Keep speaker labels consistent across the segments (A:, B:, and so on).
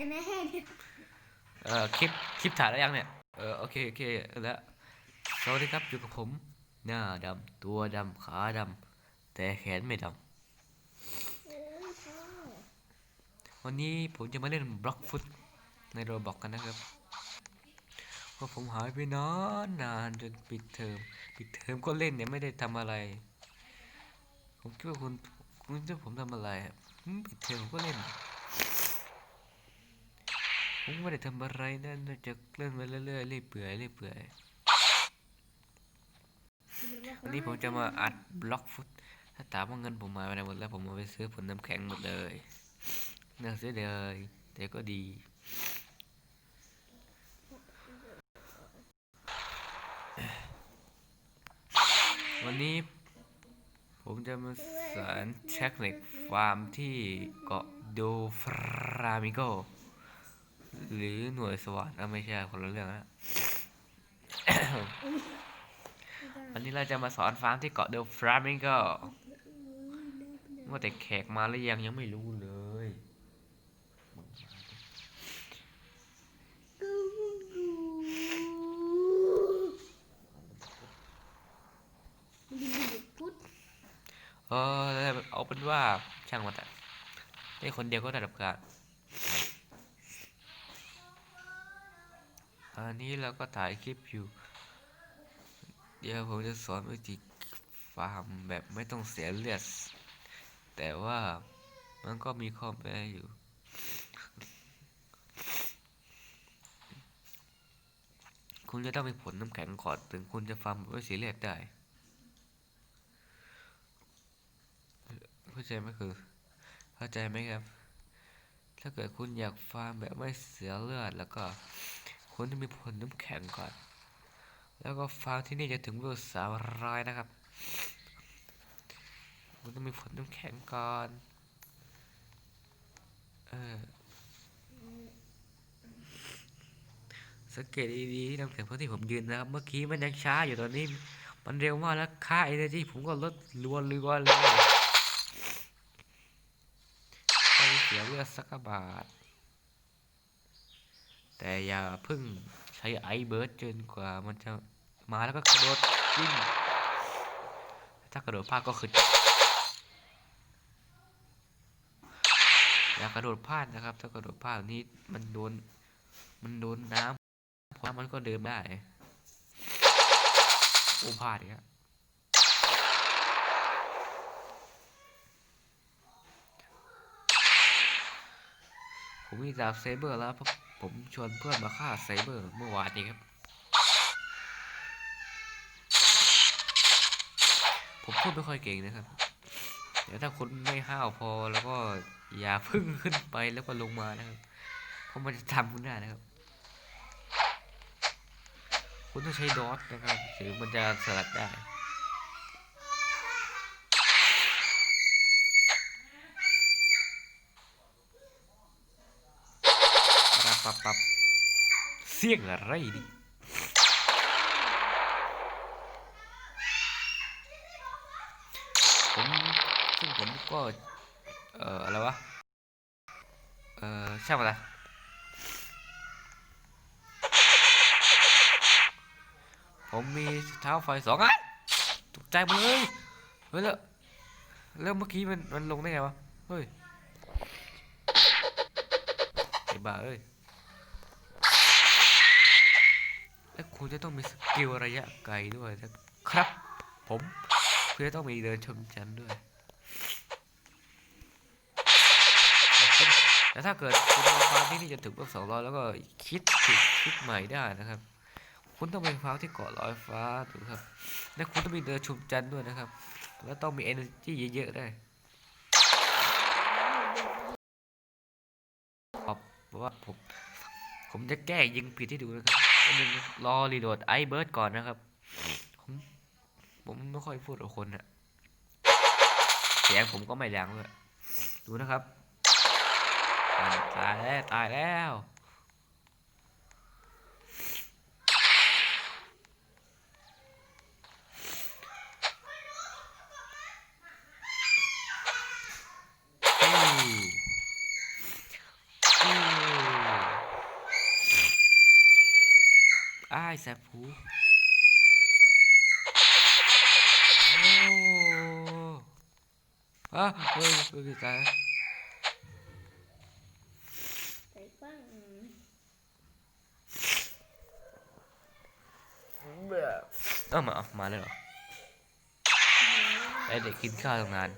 A: กันแน่เนี่ย
B: เอ่อคลิปคลิปถ่ายแล้วยังเนี่ยเออโอเคโอเคแล้วสวัสดีครับอยู่กับผม หน้าดำตัวดำขาดำแต่แขนไม่ด
A: เออใช่ำ
B: วันนี้ผมจะมาเล่นบล็อกฟุตในโรบอกกันนะครับเพราะผมหายไปนานนานจนปิดเทอมปิดเทอมก็เล่นเนี่ยไม่ได้ทำอะไร ผมคิดว่าคุณคุณคิดว่าผมทำอะไรอะอืมปิดเทอมผมก็เล่น ผมไม่ได้ทำอะไรนะนอกจากเล่นไปเรื่อยๆเรื่อยเปื่อยเรื่อยเปื่อยวันนี้ผมจะมาอัดบล็อกฟุตถ้าถามว่าเงินผมมาไปไหนหมดแล้วผมเอาไปซื้อผลน้ำแข็งหมดเลยน่าเสียดายแต่ก็ดีวันนี้ผมจะมาสอนเทคนิคฟาร์มที่เกาะโดฟรามิโก หรือหน่วยสวัสดิ์อะไม่ใช่คนละเรื่องนะวันนี้เราจะมาสอนฟาร์มที่เกาะเดลฟรามิงโกว่าแต่แขกมาหรือยังยังไม่รู้เลยเออเอาเป็นว่าช่างมันแต่ได้คนเดียวก็ได้รับการ อันนี้เราก็ถ่ายคลิปอยู่ เดี๋ยวผมจะสอนวิธีฟาร์มแบบไม่ต้องเสียเลือด แต่ว่ามันก็มีข้อแม้อยู่ คุณจะต้องมีผลน้ำแข็งก่อนถึงคุณจะฟาร์มแบบไม่เสียเลือดได้เข้าใจไหมคือ เข้าใจไหมครับ ถ้าเกิดคุณอยากฟาร์มแบบไม่เสียเลือดแล้วก็ คุณต้องมีผลน้ำแข็งก่อน แล้วก็ฟาร์มที่นี่จะถึงเวลสามร้อยนะครับคุณต้องมีผลน้ำแข็งก่อน เออสังเกตดีๆน้ำแข็งเพราะที่ผมยืนนะครับ เมื่อกี้มันยังช้าอยู่ตอนนี้ มันเร็วมากแล้วค่าเอเนจีผมก็ลดรัวเรือเลยเสียเลือดสักบาท แต่อย่าพิ่งใช้ไอเบิร์ดจนกว่ามันจะมาแล้วก็กระโดดวิ่งถ้ากระโดดพลาดก็คืออย่ากระโดดพลาดนะครับ ถ้ากระโดดพลาดนี้มันโดนมันโดนน้ำเพราะมันก็เดินได้โอ้พลาดอีกแล้วผมมีดาบเซเบอร์แล้ว ผมชวนเพื่อนมาฆ่าเซเบอร์เมื่อวานนี้ครับ ผมพูดไม่ค่อยเก่งนะครับ เดี๋ยวถ้าคุณไม่ห้าวพอแล้วก็อย่าพึ่งขึ้นไปแล้วก็ลงมานะครับ เพราะมันจะทำคุณได้นะครับ คุณต้องใช้ดอทนะครับถึงมันจะสลัดได้ ปับปับเสียงอะไรดิผมซึ่งผมก็ เอ่อ อะไรวะ เอ่อช่างมันละผมมีเท้าไฟสองอันตกใจหมดเลย เฮ้ยแล้วแล้วเมื่อกี้มันมันลงได้ไงวะ เฮ้ยไอ้บ้าเอ้ย และคุณจะต้องมีสกิลระยะไกลด้วยนะครับ ผมคุณจะต้องมีเดินชมจันทร์ด้วยแต่ถ้าเกิดคุณมาฟามที่นี่จะถึงเพิ่สองร้อยแล้วก็คิดผิดคิดใหม่ได้นะครับ คุณต้องไปฟาร์มที่เกาะลอยฟ้าถูกครับและคุณต้องมีเดินชมจันทร์ด้วยนะครับ แล้วต้องมี energy เยอะๆได้ขอบว่าผมผมจะแก้ยิงผิดให้ดูนะครับ รอรีโหลดไอเบิร์ดก่อนนะครับ ผมผมไม่ค่อยพูดกับคนอะเสียงผมก็ไม่แรงเลยดูนะครับ ตายแล้ว ตายแล้วอู้อู้ อ้ายแสบหูโอ้อะเฮ้ยเฮ้ยตายแล้ว
A: ใส่ฟัง
B: เอ้ามาเอามาเลยเหรอไอเด็กกินข้าวตั้งนาน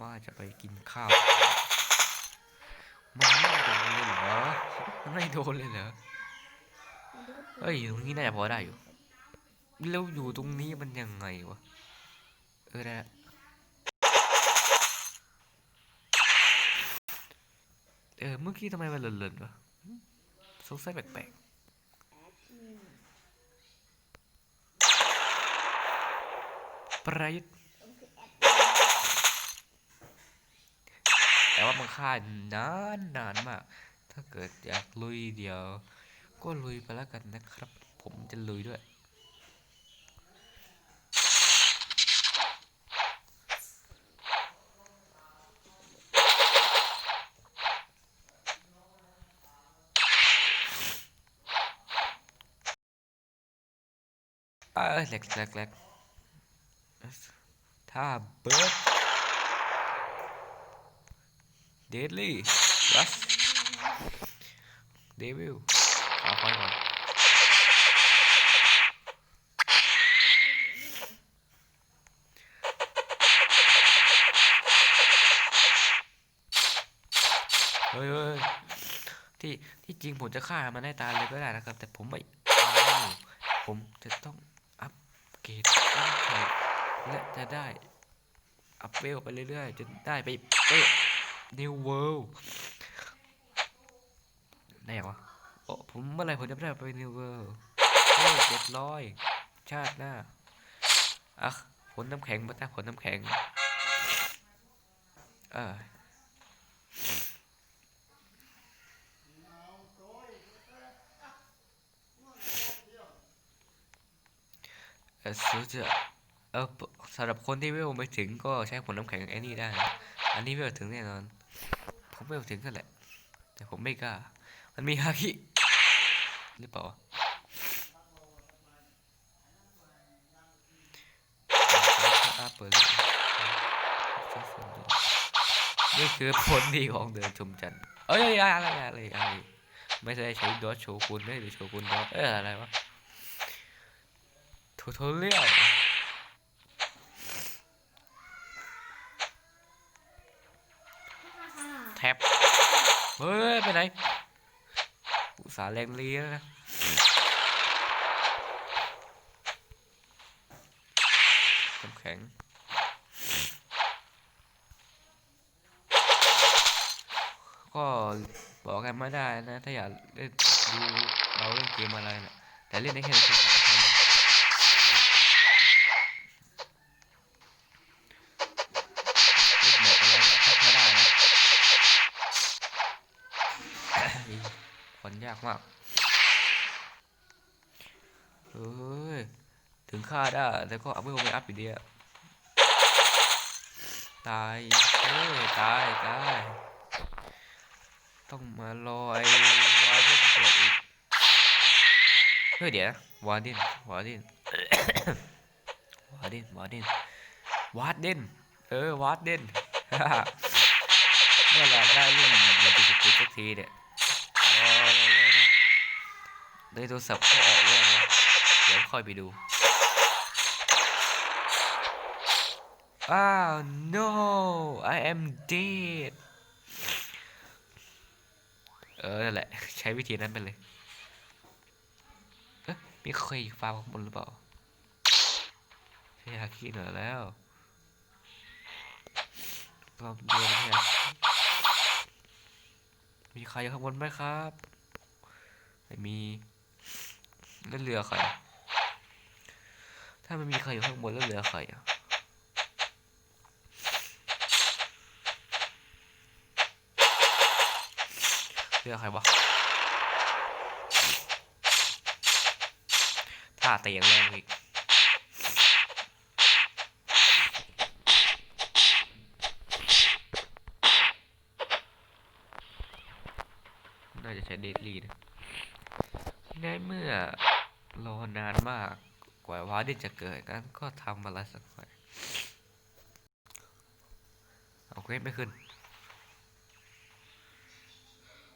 B: ว่าจะไปกินข้าวมัน ไม่โดนเลยเหรอเอ้ยตรงนี้น่าจะพอได้อยู่แล้วอยู่ตรงนี้มันยังไงวะเออได้ละเออเมื่อกี้ทำไมมันหล่นๆวะสงสัยแปลกๆประยุทธ์แต่ว่ามันค่านานนานมาก ถ้าเกิดอยากลุยเดียว ก็ลุยไปแล้วกันนะครับ ผมจะลุยด้วยเอ้ยแหลกแหลกแหลกถ้าเบิร์ดเดดลี่รัส เดวิลเอาไปก่อนเฮ้ยเฮ้ยที่ที่จริงผมจะฆ่ามันได้ตายเลยก็ได้นะครับ แต่ผมไม่เอาผมจะต้องอัพเกรดร่างกายและจะได้อัพเวลไปเรื่อยๆจนได้ไปเอ๊ะ New World ได้ยังวะโอ้ผมเมื่อไรผมจะได้ไป New World เฮ้เจ็ดร้อยชาติหน้าอะผลน้ำแข็งมาตั้งผลน้ำแข็งเออเออสุดจะเออสำหรับคนที่เวลไม่ถึงก็ใช้ผลน้ำแข็งไอ้นี่ได้ อันนี้เวลถึงแน่นอน ผมเวลถึงกันแหละ แต่ผมไม่กล้า มันมีฮาคิหรือเปล่าอาเปิดเลนี่คือผลดีของเดินชมจันทร์เอ้ยอะไรอะไรอะไรไม่ใช่ใช้ดอทโชกุนไม่หรือโชกุนดอเอออะไรวะทูทอเรียลแท็บเฮ้ยไปไหน อุตส่าแรงเลี้ยนะแข็งก็บอกกันไม่ได้นะ ถ้าอยากเล่นดูเราเล่นเกมอะไรนะแต่เล่นได้แค่ในโทรศัพท์เท่านั้นเล่นบอกกันแล้วนะถ้าไม่ได้นะ ผลยา กมากเฮ้ย ถึงค่าได้ แต่ก็เอาไม่ลงไปอัพอยู่ดีอะตายเฮ้ยตายตาย ต้องมารอไอ้วาร์ดินเกิดอีกเฮ้ยเดี๋ยววาร์ดินวาร์ดินวาร์ดินวาร์ดินวาร์ดินเออวาร์ดินเมื่อไรได้เรื่องมันจะจุดสักทีเนี่ย เลยโทรศัพท์เขาออกแล้วนะเดี๋ยวค่อยไปดู อ้าว no I am dead เออนั่นแหละ ใช้วิธีนั้นไปเลย เอ๊ะมีใครฟาร์มข้างบนหรือเปล่าใช่ฮาคิเหนือแล้วลองดูนเนี่ยมีใครอยู่ข้างบนไหมครับ ไม่มี แล้วเรือใคร ถ้าไม่มีใครอยู่ข้างบนแล้วเรือใครอะเรือใครวะท่าเตะอย่างแรงอีกน่าจะใช้เดดลี่นะในเมื่อ รอนานมากกว่าวาร์เดนจะเกิดงั้นก็ทำอะไรสักหน่อยเอาเควสไม่ขึ้น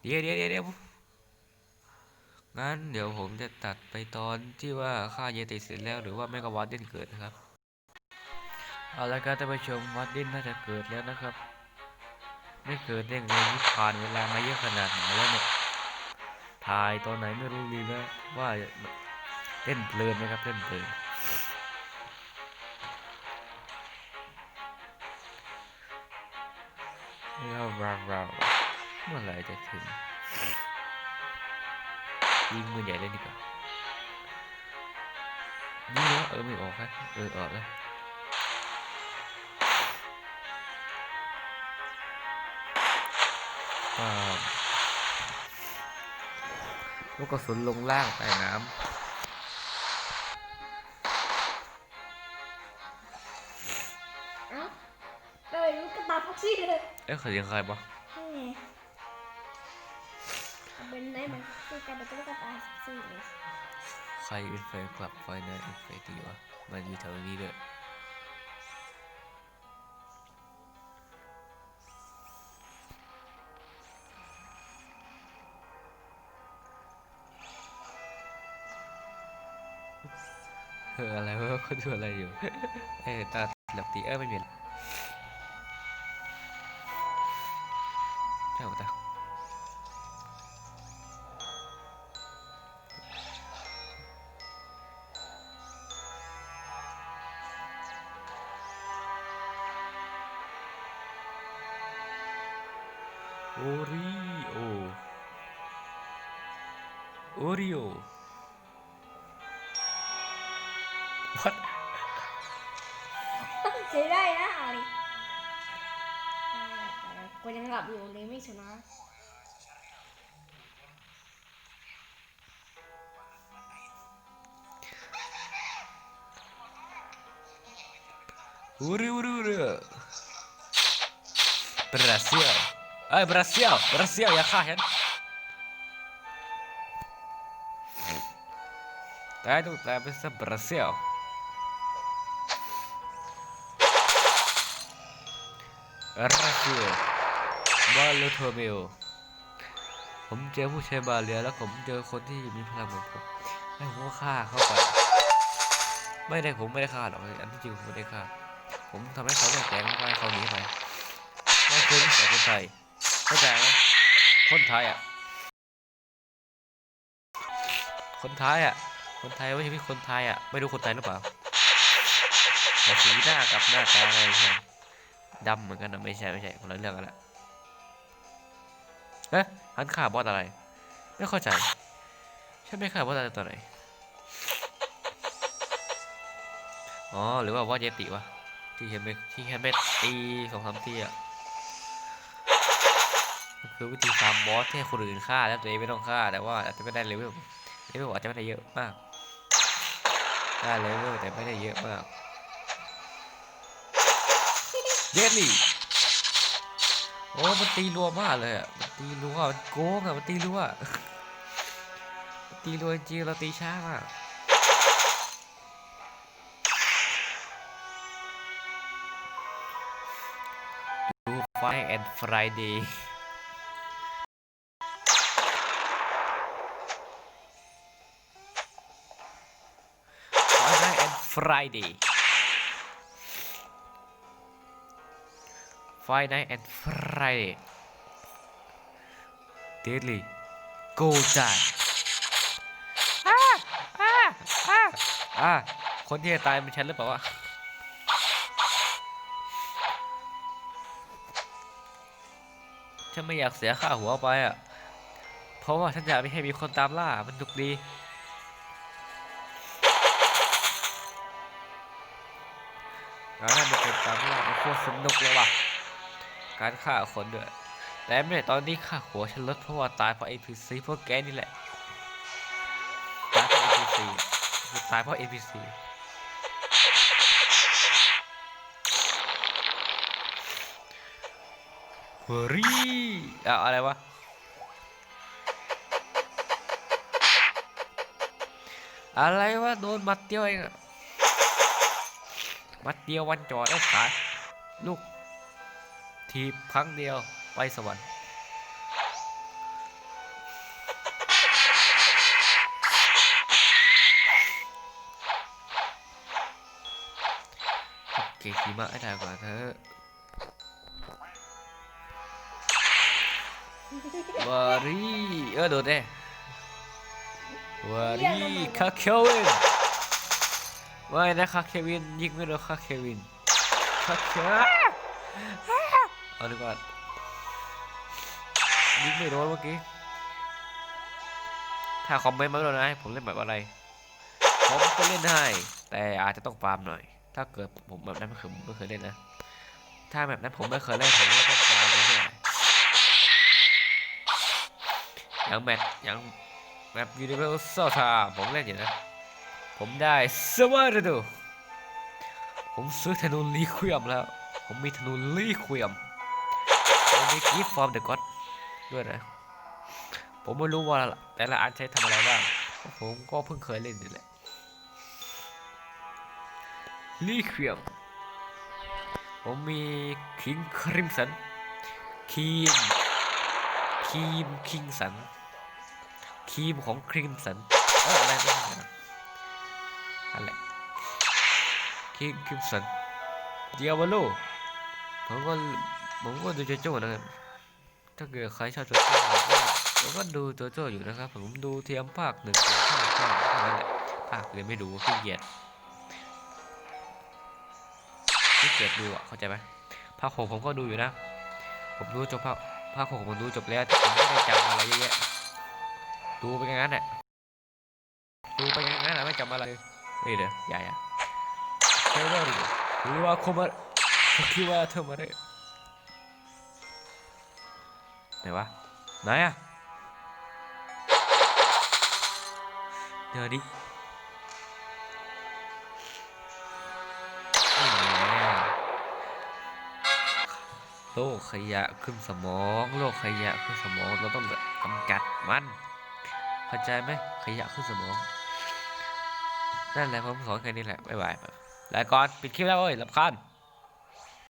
B: เดี๋ยวเดี๋ยวเดี๋ยวเดี๋ยวงั้นเดี๋ยวผมจะตัดไปตอนที่ว่าฆ่าเยติเสร็จแล้วหรือว่าไม่ก็วาร์เดนเกิดนะครับ เอาละครับท่านผู้ชมวาร์เดนน่าจะเกิดแล้วนะครับ ไม่เกิดได้ไงนี่ผ่านเวลามาเยอะขนาดไหนแล้วเนี่ยถ่ายตอนไหนไม่รู้ดีแล้วว่า เต้นเพลินไหมครับเต้นเพลินเราเราเราเมื่อไหรจะถึงยิงมือใหญ่เลยดีกว่ายิงแล้วเออไม่ออกครับเออออกแล้วลูกกระสุนลงล่างใต้น้
A: เเลยำ
B: เอ๊ะเขาเสียงใครปะ
A: นี่ไงเอาเป็นไหนมันคือการเป็นลูกกระตายพ็อกซี่เลย
B: ใครเป็นแฟนคลับไฟนอลอินฟินิตี้วะมันอยู่แถวนี้ด้วยเอออะไรวะเขาดูอะไรอยู่ เอ้ยตาหลับตีเอ้ยไม่มี อะไรใช่ปะตา โอริโอโอริโอ what
A: ใช้ได้นยังหลับอยู่เลยไม่ชนะ
B: อูริอูริอูริบราซิลเอ้ยบราซิลบราซิลอย่าฆ่าฉันตายดูตายเป็นบราซิลบราซิล บาโลโทเมโอผมเจอผู้ชายบาเลียแล้วผมเจอคนที่มีพลังเหมือนผมแล้ผมก็ฆ่าเข้าไป ไม่ได้ผมไม่ได้ฆ่าหรอกอันที่จริงผมไม่ได้ฆ่า ผมทำให้เขาแตกแตกไม่ให้เขาหนีไปนั่นคือนิสัยคนไทยเข้าใจไหมคนไทยอะ คนไทยอะ คนไทยไม่ใช่พี่คนไทยอะ ไม่รู้คนไทยหรือเปล่าแต่สีหน้ากับหน้าตาอะไรใช่ดำเหมือนกันนะไม่ใช่ไม่ใช่คนละเรื่องกันละ เอ๊ะฮันฆ่าบอสอะไร ไม่เข้าใจ ฉันไม่ฆ่าบอสอะไรตัวไหน อ๋อ หรือว่าบอสเยติวะ ที่เห็นไปที่เห็นไปตีสองสามทีอะคือวิธีฟาร์มบอสที่คนอื่นฆ่าแล้วตัวเองไม่ต้องฆ่า แต่ว่าอาจจะไม่ได้เลเวลเลเวลอาจจะไม่ได้เยอะมากได้เลเวลแต่ไม่ได้เยอะมากเดดลี่ โอ้มันตีรัวมากเลยอะมันตีรัวมันโกงอะมันตีรัวมันตีรัวจริงเราตีช้ามากดูไฟแอนด์ฟรายเดย์ไฟแอนด์ฟรายเดย์ ไฟไนท์แอนด์ฟรายเดย์เดลี่โกจานอ่าอ่าอ่าอ่าคนที่จะตายเป็นฉันหรือเปล่าวะฉันไม่อยากเสียค่าหัวไปอะ เพราะว่าฉันอยากไม่ให้มีคนตามล่า มันดุกดีการให้มีคนตามล่ามันโคตรสนุกเลยว่ะ การฆ่าคนด้วย แต่ไม่ใช่ตอนนี้ฆ่าหัวฉันลดเพราะว่าตายเพราะเอ็นพีซีพวกแกนี่แหละตายเพราะเอ็นพีซีตายเพราะเอ็นพีซีเฮอรี่อะอะไรวะอะไรวะโดนมัดเดียวเองมัดเดียววันจอดแล้วขาดลูก ทีบครั้งเดียวไปสวรรค์เก่งขี่ม้าให้ได้กว่าเธอวารีเออโดดเด้วารีคาเควินไม่นะคาเควินยิงไม่โดนคาเควินคาเค เอาดีกว่ายิงไม่โดนเมื่อกี้ ถ้าคอมเมนต์มาแล้วนะผมเล่นแบบอะไร ผมก็เล่นให้ แต่อาจจะต้องฟาร์มหน่อย ถ้าเกิดผมแบบนั้นไม่เคยผมไม่เคยเล่นนะ ถ้าแบบนั้นผมไม่เคยเล่นผมก็ต้องฟาร์มไปเรื่อยอย่างแมตช์อย่างแบบยูนิเวอร์แซลทาผมเล่นอยู่นะ ผมได้สวัสดีผมซื้อธนูลีควีมแล้ว ผมมีธนูลีควีม ผมมีกิฟฟอร์มเดอะก็อดด้วยนะ ผมไม่รู้ว่าแต่ละอันใช้ทำอะไรบ้าง ผมก็เพิ่งเคยเล่นนี่แหละลีควียมผมมีคิงคริมสันคีมคีมคิงสันคีมของครีมสันเอออะไรไม่รู้นะอะไรคิงครีมสันเดียวโลผมก็ ผมก็ดูโจโจ้นะครับ ถ้าเกิดใครชอบโจโจ้ผมก็ดูโจโจ้อยู่นะครับ ผมดูเทียมภาคหนึ่งภาคเก้าเท่านั้นแหละภาคอื่นไม่ดูขี้เกียจขี้เกียจดูอะเข้าใจไหมภาคหกผมก็ดูอยู่นะ ผมดูจบภาคภาคหกผมดูจบแล้วแต่ผมไม่ได้จำอะไรเยอะแยะดูไปงั้นแหละดูไปงั้นแหละไม่จำอะไรเลยนี่เดี๋ยวใหญ่อะเทเลอร์หรือว่าคอมารคิดว่าเธอมาได้ ไหนวะไหนอะเดี๋ยวดิโลกขยะขึ้นสมอง โลกขยะขึ้นสมองเราต้องกำจัดมันเข้าใจไหมขยะขึ้นสมองนั่นแหละผมสอนแค่นี้แหละบ๊ายบายแล้วก่อนปิดคลิปแล้วเว้ยลำคาญ